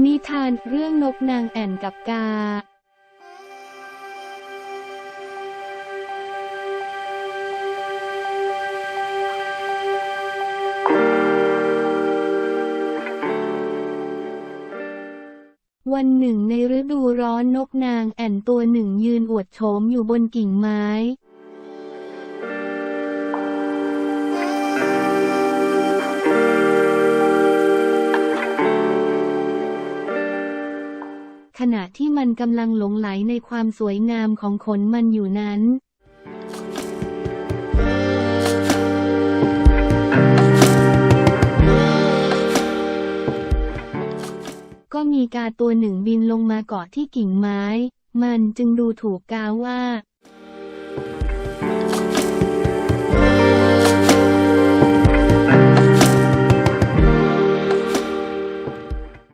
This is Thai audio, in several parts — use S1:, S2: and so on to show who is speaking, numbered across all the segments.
S1: นิทานเรื่องนกนางแอ่นกับกา วันหนึ่งในฤดูร้อนนกนางแอ่นตัวหนึ่งยืนอวดโฉมอยู่บนกิ่งไม้ ขณะที่มันกำลังหลงไหลในความสวยงามของขนมันอยู่นั้นก็มีกาตัวหนึ่งบินลงมาเกาะที่กิ่งไม้ มันจึงดูถูกกาว่า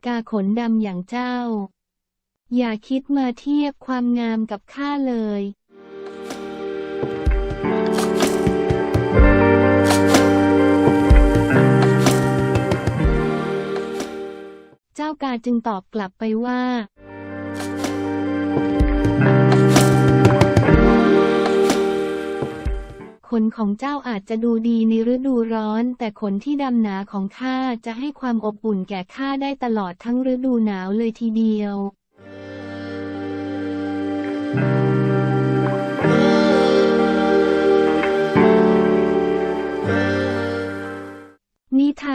S1: กาขนดำอย่างเจ้า อย่าคิดมาเทียบความงามกับข้าเลยเจ้ากาจึงตอบกลับไปว่า ขนของเจ้าอาจจะดูดีในฤดูร้อน แต่ขนที่ดำหนาของข้าจะให้ความอบอุ่นแก่ข้าได้ตลอดทั้งฤดูหนาวเลยทีเดียว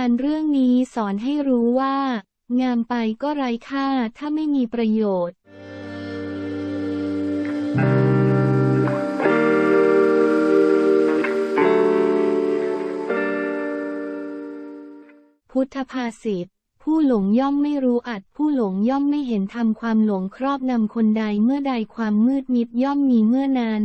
S1: านเรื่องนี้สอนให้รู้ว่า งามไปก็ไร้ค่าถ้าไม่มีประโยชน์พุทธภาษิตผู้หลงย่อมไม่รู้อัด ผู้หลงย่อมไม่เห็นธรรมความหลงครอบนำคนใดเมื่อใดความมืดมิดย่อมมีเมื่อนั้น